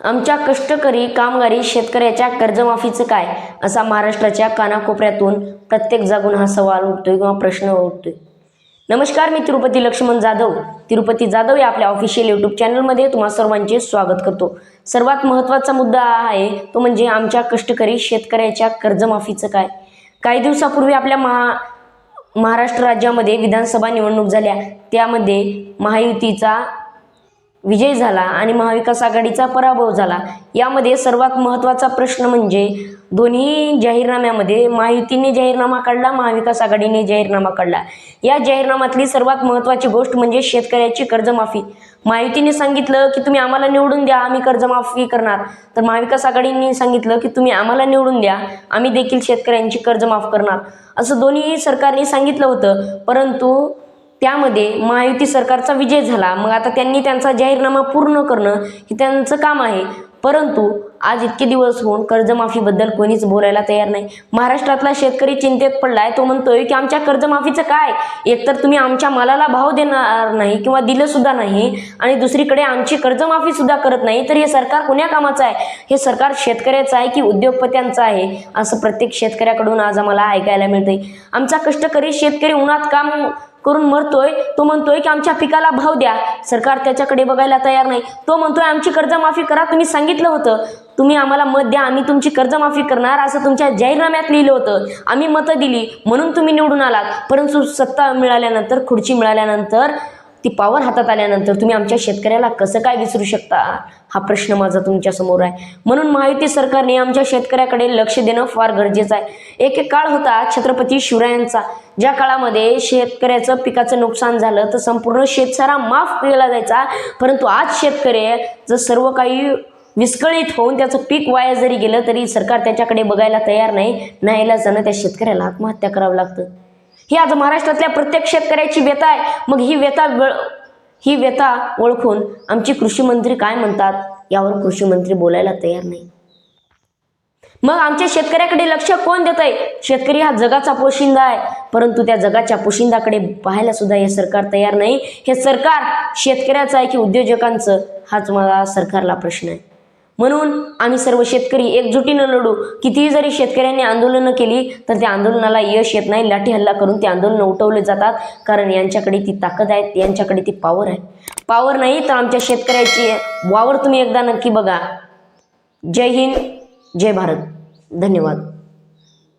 आमच्या कष्टकरी कामगारी शेतकऱ्याच्या कर्जमाफीचं काय? असा महाराष्ट्राच्या कानाकोपऱ्यातून प्रत्येक जागून हा सवाल उठतोय किंवा प्रश्न उठतोय. नमस्कार मी तिरुपती लक्ष्मण जाधव. तिरुपती जाधव या आपल्या ऑफिशियल यूट्यूब चॅनलमध्ये तुम्हा सर्वांचे स्वागत करतो. सर्वात महत्त्वाचा मुद्दा हा आहे तो म्हणजे आमच्या कष्टकरी शेतकऱ्याच्या कर्जमाफीचं काय? काही दिवसापूर्वी आपल्या महा महाराष्ट्र राज्यामध्ये विधानसभा निवडणूक झाल्या. त्यामध्ये महायुतीचा विजय झाला आणि महाविकास आघाडीचा पराभव झाला. यामध्ये सर्वात महत्त्वाचा प्रश्न म्हणजे दोन्ही जाहीरनाम्यामध्ये महायुतीने जाहीरनामा काढला महाविकास आघाडीने जाहीरनामा काढला. या जाहीरनाम्यातली सर्वात महत्त्वाची गोष्ट म्हणजे शेतकऱ्याची कर्जमाफी. महायुतीने सांगितलं की तुम्ही आम्हाला निवडून द्या आम्ही कर्जमाफी करणार. तर महाविकास आघाडीने सांगितलं की तुम्ही आम्हाला निवडून द्या आम्ही देखील शेतकऱ्यांची कर्ज माफ करणार. असं दोन्ही सरकारने सांगितलं होतं. परंतु त्यामध्ये महायुती सरकारचा विजय झाला. मग आता त्यांनी त्यांचा जाहीरनामा पूर्ण करणं हे त्यांचं काम आहे. परंतु आज इतके दिवस होऊन कर्जमाफीबद्दल कोणीच बोलायला तयार नाही. महाराष्ट्रातला शेतकरी चिंतेत पडलाय. तो म्हणतोय की आमच्या कर्जमाफीचं काय? एकतर तुम्ही आमच्या मालाला भाव देणार नाही किंवा दिलं सुद्धा नाही आणि दुसरीकडे आमची कर्जमाफी सुद्धा करत नाही तर हे सरकार कोण्या कामाचं आहे? हे सरकार शेतकऱ्याचं आहे की उद्योगपत्यांचं आहे? असं प्रत्येक शेतकऱ्याकडून आज आम्हाला ऐकायला मिळतंय. आमचा कष्टकरी शेतकरी उन्हात काम करून मरतोय तो म्हणतोय की आमच्या पिकाला भाव द्या. सरकार त्याच्याकडे बघायला तयार नाही. तो म्हणतोय आमची कर्जमाफी करा तुम्ही सांगितलं होतं. तुम्ही आम्हाला मत द्या आम्ही तुमची कर्जमाफी करणार असं तुमच्या जाहीरनाम्यात लिहिलं होतं. आम्ही मतं दिली म्हणून तुम्ही निवडून आलात. परंतु सत्ता मिळाल्यानंतर खुर्ची मिळाल्यानंतर ती पावर हातात आल्यानंतर तुम्ही आमच्या शेतकऱ्याला कसं काय विसरू शकता? हा प्रश्न माझा तुमच्यासमोर आहे. म्हणून महायुती सरकारने आमच्या शेतकऱ्याकडे लक्ष देणं फार गरजेचं आहे. एक एक काळ होता छत्रपती शिवरायांचा. ज्या काळामध्ये शेतकऱ्याचं पिकाचं नुकसान झालं तर संपूर्ण शेतसारा माफ केला जायचा. परंतु आज शेतकरी जर सर्व काही विस्कळीत होऊन त्याचं पीक वाया जरी गेलं तरी सरकार त्याच्याकडे बघायला तयार नाही. नाहीला जाणं त्या शेतकऱ्याला आत्महत्या करावं लागतं. ही आज महाराष्ट्रातल्या प्रत्येक शेतकऱ्याची व्यथा आहे. मग ही व्यथा ही व्यथा ओळखून आमची कृषी मंत्री काय म्हणतात? यावर कृषी मंत्री बोलायला तयार नाही. मग आमच्या शेतकऱ्याकडे लक्ष कोण देत आहे शेतकरी हा जगाचा पोशिंदा आहे. परंतु त्या जगाच्या पोशिंदाकडे पाहायला सुद्धा हे सरकार तयार नाही. हे सरकार शेतकऱ्याचं आहे की उद्योजकांचं? हाच मला सरकारला प्रश्न आहे. म्हणून आम्ही सर्व शेतकरी एकजुटीनं लढू. कितीही जरी शेतकऱ्यांनी आंदोलनं केली तर त्या आंदोलनाला यश येत नाही. लाठी हल्ला करून ते आंदोलनं उठवले जातात. कारण यांच्याकडे ती ताकद आहे यांच्याकडे ती पॉवर आहे. पॉवर नाही तर आमच्या शेतकऱ्याची वावर तुम्ही एकदा नक्की बघा. जय हिंद जय भारत. धन्यवाद.